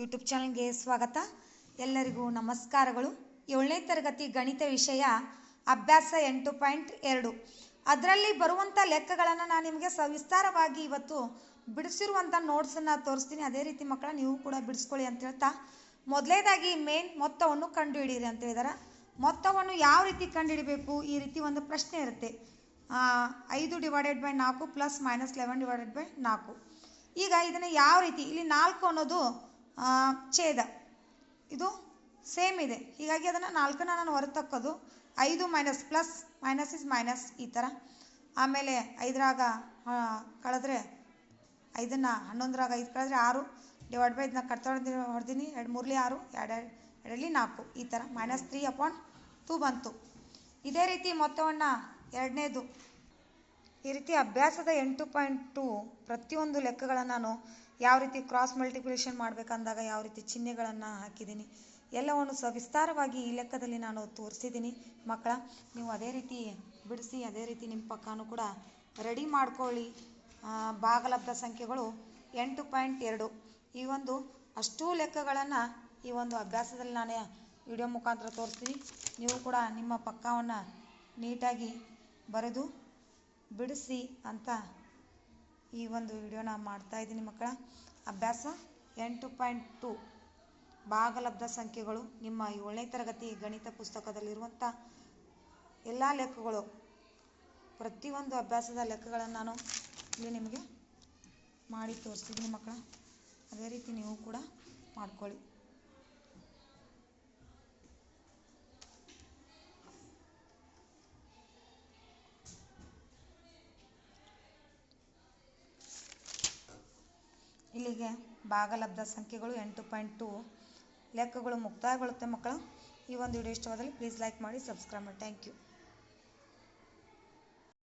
YouTube ಚಾನಲ್ಗೆ ಸ್ವಾಗತ. ಎಲ್ಲರಿಗೂ ನಮಸ್ಕಾರಗಳು. ಏಳನೇ ತರಗತಿ ಗಣಿತ ವಿಷಯ ಅಭ್ಯಾಸ ಎಂಟು ಪಾಯಿಂಟ್ ಎರಡು. ಅದರಲ್ಲಿ ಬರುವಂಥ ಲೆಕ್ಕಗಳನ್ನು ನಾನು ನಿಮಗೆ ಸವಿಸ್ತಾರವಾಗಿ ಇವತ್ತು ಬಿಡಿಸಿರುವಂಥ ನೋಟ್ಸನ್ನು ತೋರಿಸ್ತೀನಿ. ಅದೇ ರೀತಿ ಮಕ್ಕಳ, ನೀವು ಕೂಡ ಬಿಡಿಸ್ಕೊಳ್ಳಿ ಅಂತ ಹೇಳ್ತಾ. ಮೊದಲೇದಾಗಿ ಮೇನ್ ಮೊತ್ತವನ್ನು ಕಂಡುಹಿಡಿಯಿರಿ ಅಂತ ಹೇಳಿದಾರೆ. ಮೊತ್ತವನ್ನು ಯಾವ ರೀತಿ ಕಂಡುಹಿಡಬೇಕು? ಈ ರೀತಿ ಒಂದು ಪ್ರಶ್ನೆ ಇರುತ್ತೆ. ಐದು ಡಿವೈಡೆಡ್ ಬೈ ನಾಲ್ಕು plus minus eleven divided by ನಾಲ್ಕು. ಈಗ ಇದನ್ನು ಯಾವ ರೀತಿ? ಇಲ್ಲಿ ನಾಲ್ಕು ಅನ್ನೋದು ಛೇದ. ಇದು ಸೇಮ್ ಇದೆ. ಹೀಗಾಗಿ ಅದನ್ನು ನಾಲ್ಕನ್ನ ನಾನು ಹೊರತಕ್ಕೋದು ಐದು minus plus minus is minus ಈ ಥರ ಆಮೇಲೆ ಐದರಾಗ ಕಳೆದ್ರೆ ಐದನ್ನು, ಹನ್ನೊಂದರಾಗ ಐದು ಕಳೆದ್ರೆ ಆರು ಡಿವೈಡ್ ಬೈ ಇದನ್ನ ಹೊಡೆದೀನಿ ಹೊಡ್ದೀನಿ. ಎರಡು ಮೂರಲಿ ಆರು, ಎರಡು ಎರಡಲ್ಲಿ ನಾಲ್ಕು ಈ ಥರ ಮೈನಸ್ ತ್ರೀ ಅಪಾಯಿಂಟ್ ಟೂ ಬಂತು. ಇದೇ ರೀತಿ ಮೊತ್ತವನ್ನು ಎರಡನೇದು ಈ ರೀತಿ ಅಭ್ಯಾಸದ ಎಂಟು ಪಾಯಿಂಟ್ ಟು ಪ್ರತಿಯೊಂದು ಲೆಕ್ಕಗಳನ್ನು ನಾನು ಯಾವ ರೀತಿ ಕ್ರಾಸ್ ಮಲ್ಟಿಪ್ಲಿಕೇಶನ್ ಮಾಡಬೇಕಂದಾಗ ಯಾವ ರೀತಿ ಚಿಹ್ನೆಗಳನ್ನು ಹಾಕಿದ್ದೀನಿ, ಎಲ್ಲವನ್ನು ಸವಿಸ್ತಾರವಾಗಿ ಈ ಲೆಕ್ಕದಲ್ಲಿ ನಾನು ತೋರಿಸಿದ್ದೀನಿ. ಮಕ್ಕಳ, ನೀವು ಅದೇ ರೀತಿ ಬಿಡಿಸಿ, ಅದೇ ರೀತಿ ನಿಮ್ಮ ಪಕ್ಕನೂ ಕೂಡ ರೆಡಿ ಮಾಡ್ಕೊಳ್ಳಿ. ಭಾಗಲಬ್ಧ ಸಂಖ್ಯೆಗಳು ಎಂಟು ಪಾಯಿಂಟ್ ಎರಡು. ಈ ಒಂದು ಅಷ್ಟೂ ಲೆಕ್ಕಗಳನ್ನು ಈ ಒಂದು ಅಭ್ಯಾಸದಲ್ಲಿ ನಾನು ವಿಡಿಯೋ ಮುಖಾಂತರ ತೋರಿಸ್ತೀನಿ. ನೀವು ಕೂಡ ನಿಮ್ಮ ಪಕ್ಕವನ್ನು ನೀಟಾಗಿ ಬರೆದು ಬಿಡಿಸಿ ಅಂತ ಈ ಒಂದು ವಿಡಿಯೋನ ಮಾಡ್ತಾ ಇದ್ದೀನಿ ಮಕ್ಕಳ. ಅಭ್ಯಾಸ ಎಂಟು ಪಾಯಿಂಟ್ ಟು. ಭಾಗಲಬ್ಧ ಸಂಖ್ಯೆಗಳು ನಿಮ್ಮ ಏಳನೇ ತರಗತಿ ಗಣಿತ ಪುಸ್ತಕದಲ್ಲಿರುವಂಥ ಎಲ್ಲ ಲೆಕ್ಕಗಳು. ಪ್ರತಿಯೊಂದು ಅಭ್ಯಾಸದ ಲೆಕ್ಕಗಳನ್ನು ನಾನು ಇಲ್ಲಿ ನಿಮಗೆ ಮಾಡಿ ತೋರಿಸ್ತಿದ್ದೀನಿ ಮಕ್ಕಳ. ಅದೇ ರೀತಿ ನೀವು ಕೂಡ ಮಾಡ್ಕೊಳ್ಳಿ. ಇಲ್ಲಿಗೆ ಭಾಗಲಬ್ಧ ಸಂಖ್ಯೆಗಳು ಎಂಟು ಪಾಯಿಂಟ್ ಟು. ಲೆಕ್ಕಗಳು ಮುಕ್ತಾಯಗೊಳ್ಳುತ್ತೆ ಮಕ್ಕಳ. ಈ ಒಂದು ವಿಡಿಯೋ ಇಷ್ಟವಾದಲ್ಲಿ ಪ್ಲೀಸ್ ಲೈಕ್ ಮಾಡಿ ಸಬ್ಸ್ಕ್ರೈಬ್ ಮಾಡಿ. Thank you